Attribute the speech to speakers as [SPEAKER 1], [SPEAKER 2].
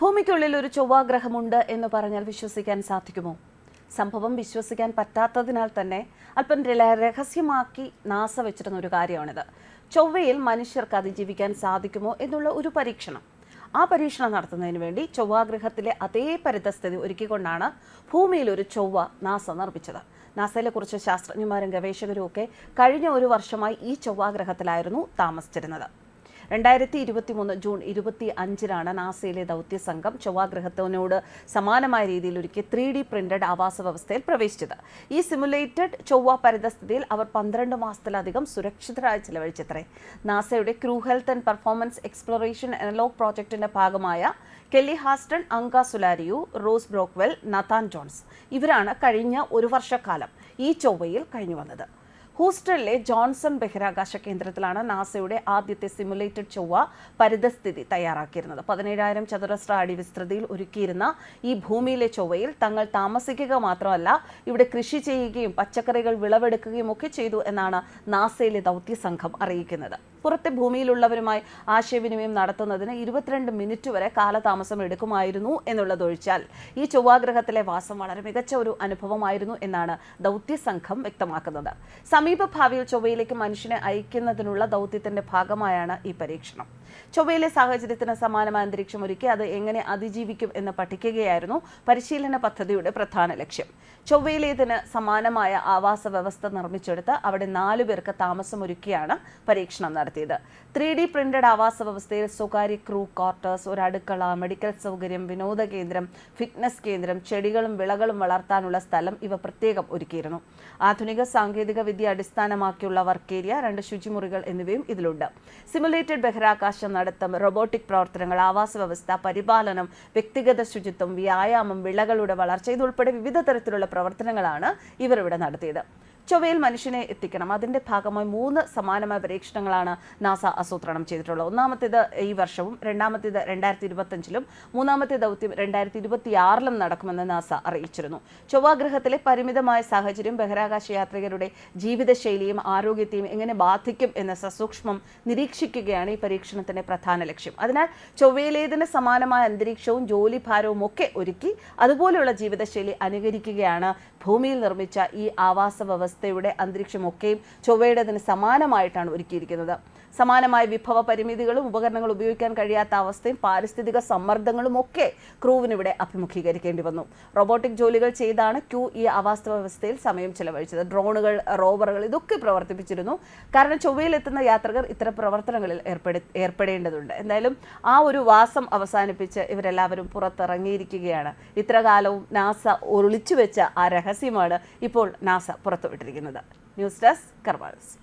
[SPEAKER 1] ഭൂമിക്കുള്ളിൽ ഒരു ചൊവ്വാഗ്രഹമുണ്ട് എന്ന് പറഞ്ഞാൽ വിശ്വസിക്കാൻ സാധിക്കുമോ? സംഭവം വിശ്വസിക്കാൻ പറ്റാത്തതിനാൽ തന്നെ അല്പം രഹസ്യമാക്കി നാസ വെച്ചിരുന്ന ഒരു കാര്യമാണിത്. ചൊവ്വയിൽ മനുഷ്യർക്ക് അതിജീവിക്കാൻ സാധിക്കുമോ എന്നുള്ള ഒരു പരീക്ഷണം. ആ പരീക്ഷണം നടത്തുന്നതിന് വേണ്ടി ചൊവ്വാഗ്രഹത്തിലെ അതേ പരിതസ്ഥിതി ഒരുക്കിക്കൊണ്ടാണ് ഭൂമിയിൽ ഒരു ചൊവ്വ നാസ നിർമ്മിച്ചത്. നാസയിലെ കുറിച്ച് ശാസ്ത്രജ്ഞന്മാരും ഗവേഷകരും ഒക്കെ കഴിഞ്ഞ ഒരു വർഷമായി ഈ ചൊവ്വാഗ്രഹത്തിലായിരുന്നു താമസിച്ചിരുന്നത്. രണ്ടായിരത്തി ഇരുപത്തി മൂന്ന് ജൂൺ ഇരുപത്തി അഞ്ചിനാണ് നാസയിലെ ദൗത്യ സംഘം ചൊവ്വാഗ്രഹത്തിനോട് സമാനമായ രീതിയിൽ ഒരുക്കിയ ത്രീ ഡി പ്രിന്റഡ് ആവാസ വ്യവസ്ഥയിൽ പ്രവേശിച്ചത്. ഈ സിമുലേറ്റഡ് ചൊവ്വ പരിതസ്ഥിതിയിൽ അവർ പന്ത്രണ്ട് മാസത്തിലധികം സുരക്ഷിതരായി ചിലവഴിച്ചത്രേ. നാസയുടെ crew health and performance exploration analog പ്രോജക്ടിന്റെ ഭാഗമായ Kelly Haston Anca Selariu Ross Brockwell Nathan Jones ഇവരാണ് കഴിഞ്ഞ ഒരു വർഷക്കാലം ഈ ചൊവ്വയിൽ കഴിഞ്ഞു വന്നത് ഹൂസ്റ്റണിലെ ജോൺസൺ ബഹിരാകാശ കേന്ദ്രത്തിലാണ് നാസയുടെ ആദ്യത്തെ സിമുലേറ്റഡ് ചൊവ്വ പരിതസ്ഥിതി തയ്യാറാക്കിയിരുന്നത്. പതിനേഴായിരം ചതുരശ്ര അടി വിസ്തൃതിയിൽ ഒരുക്കിയിരുന്ന ഈ ഭൂമിയിലെ ചൊവ്വയിൽ തങ്ങൾ താമസിക്കുക മാത്രമല്ല ഇവിടെ കൃഷി ചെയ്യുകയും പച്ചക്കറികൾ വിളവെടുക്കുകയും ഒക്കെ ചെയ്തു എന്നാണ് നാസയിലെ ദൗത്യ സംഘം അറിയിക്കുന്നത്. പുറത്തെ ഭൂമിയിലുള്ളവരുമായി ആശയവിനിമയം നടത്തുന്നതിന് ഇരുപത്തിരണ്ട് മിനിറ്റ് വരെ കാലതാമസം എടുക്കുമായിരുന്നു എന്നുള്ളതൊഴിച്ചാൽ ഈ ചൊവ്വാഗ്രഹത്തിലെ വാസം വളരെ മികച്ച ഒരു അനുഭവമായിരുന്നു എന്നാണ് ദൗത്യ സംഘം വ്യക്തമാക്കുന്നത്. സമീപ ഭാവിയിൽ ചൊവ്വയിലേക്ക് മനുഷ്യനെ അയക്കുന്നതിനുള്ള ദൗത്യത്തിന്റെ ഭാഗമായാണ് ഈ പരീക്ഷണം. ചൊവ്വയിലെ സാഹചര്യത്തിന് സമാനമായ അന്തരീക്ഷം ഒരുക്കി അത് എങ്ങനെ അതിജീവിക്കും എന്ന് പഠിക്കുകയായിരുന്നു പരിശീലന പദ്ധതിയുടെ പ്രധാന ലക്ഷ്യം. ചൊവ്വയിലേതിന് സമാനമായ ആവാസ വ്യവസ്ഥ നിർമ്മിച്ചെടുത്ത് അവിടെ നാലു പേർക്ക് താമസമൊരുക്കിയാണ് പരീക്ഷണം നടത്തിയത്. ത്രീ ഡി പ്രിന്റഡ് ആവാസ വ്യവസ്ഥയിൽ സ്വകാര്യ ക്രൂ ക്വാർട്ടേഴ്സ് ഒരു അടുക്കള മെഡിക്കൽ സൗകര്യം വിനോദ കേന്ദ്രം ഫിറ്റ്നസ് കേന്ദ്രം ചെടികളും വിളകളും വളർത്താനുള്ള സ്ഥലം ഇവ പ്രത്യേകം ഒരുക്കിയിരുന്നു. ആധുനിക സാങ്കേതിക വിദ്യ അടിസ്ഥാനമാക്കിയുള്ള വർക്ക് ഏരിയ രണ്ട് ശുചിമുറികൾ എന്നിവയും ഇതിലുണ്ട്. സിമുലേറ്റഡ് ബഹിരാകാശം നടത്തം റോബോട്ടിക് പ്രവർത്തനങ്ങൾ ആവാസ വ്യവസ്ഥ പരിപാലനം വ്യക്തിഗത ശുചിത്വം വ്യായാമം വിളകളുടെ വളർച്ച ഇതുൾപ്പെടെ വിവിധ തരത്തിലുള്ള പ്രവർത്തനങ്ങളാണ് ഇവർ ഇവിടെ നടത്തിയത്. ചൊവ്വയിൽ മനുഷ്യനെ എത്തിക്കണം. അതിന്റെ ഭാഗമായി മൂന്ന് സമാനമായ പരീക്ഷണങ്ങളാണ് നാസ ആസൂത്രണം ചെയ്തിട്ടുള്ളത്. ഒന്നാമത്തേത് ഈ വർഷവും രണ്ടാമത്തേത് രണ്ടായിരത്തി ഇരുപത്തഞ്ചിലും മൂന്നാമത്തെ ദൗത്യം രണ്ടായിരത്തി ഇരുപത്തിയാറിലും നടക്കുമെന്ന് നാസ അറിയിച്ചിരുന്നു. ചൊവ്വാഗ്രഹത്തിലെ പരിമിതമായ സാഹചര്യം ബഹിരാകാശ യാത്രികരുടെ ജീവിതശൈലിയും ആരോഗ്യത്തെയും എങ്ങനെ ബാധിക്കും എന്ന സസൂക്ഷ്മം നിരീക്ഷിക്കുകയാണ് ഈ പരീക്ഷണത്തിന്റെ പ്രധാന ലക്ഷ്യം. അതിനാൽ ചൊവ്വയിലേതിന് സമാനമായ അന്തരീക്ഷവും ജോലിഭാരവും ഒക്കെ ഒരുക്കി അതുപോലെയുള്ള ജീവിതശൈലി അനുകരിക്കുകയാണ് ഭൂമിയിൽ നിർമ്മിച്ച ഈ ആവാസ വ്യവസ്ഥയുടെ അന്തരീക്ഷമൊക്കെയും ചൊവ്വയുടേതിന് സമാനമായിട്ടാണ് ഒരുക്കിയിരിക്കുന്നത്. സമാനമായ വിഭവ പരിമിതികളും ഉപകരണങ്ങൾ ഉപയോഗിക്കാൻ കഴിയാത്ത അവസ്ഥയും പാരിസ്ഥിതിക സമ്മർദ്ദങ്ങളും ഒക്കെ ക്രൂവിന് ഇവിടെ അഭിമുഖീകരിക്കേണ്ടി വന്നു. റോബോട്ടിക് ജോലികൾ ചെയ്താണ് ക്യൂ ഈ ആവാസ വ്യവസ്ഥയിൽ സമയം ചെലവഴിച്ചത്. ഡ്രോണുകൾ റോവറുകൾ ഇതൊക്കെ പ്രവർത്തിപ്പിച്ചിരുന്നു. കാരണം ചൊവ്വയിലെത്തുന്ന യാത്രികർ ഇത്തരം പ്രവർത്തനങ്ങളിൽ ഏർപ്പെടു ഏർപ്പെടേണ്ടതുണ്ട്. എന്തായാലും ആ ഒരു വാസം അവസാനിപ്പിച്ച് ഇവരെല്ലാവരും പുറത്തിറങ്ങിയിരിക്കുകയാണ്. ഇത്രകാലവും നാസ ഒളിച്ചു വെച്ച ആ രഹസ്യമാണ് ഇപ്പോൾ നാസ പുറത്തുവിട്ടിരിക്കുന്നത്. News desk കർവാൾസ്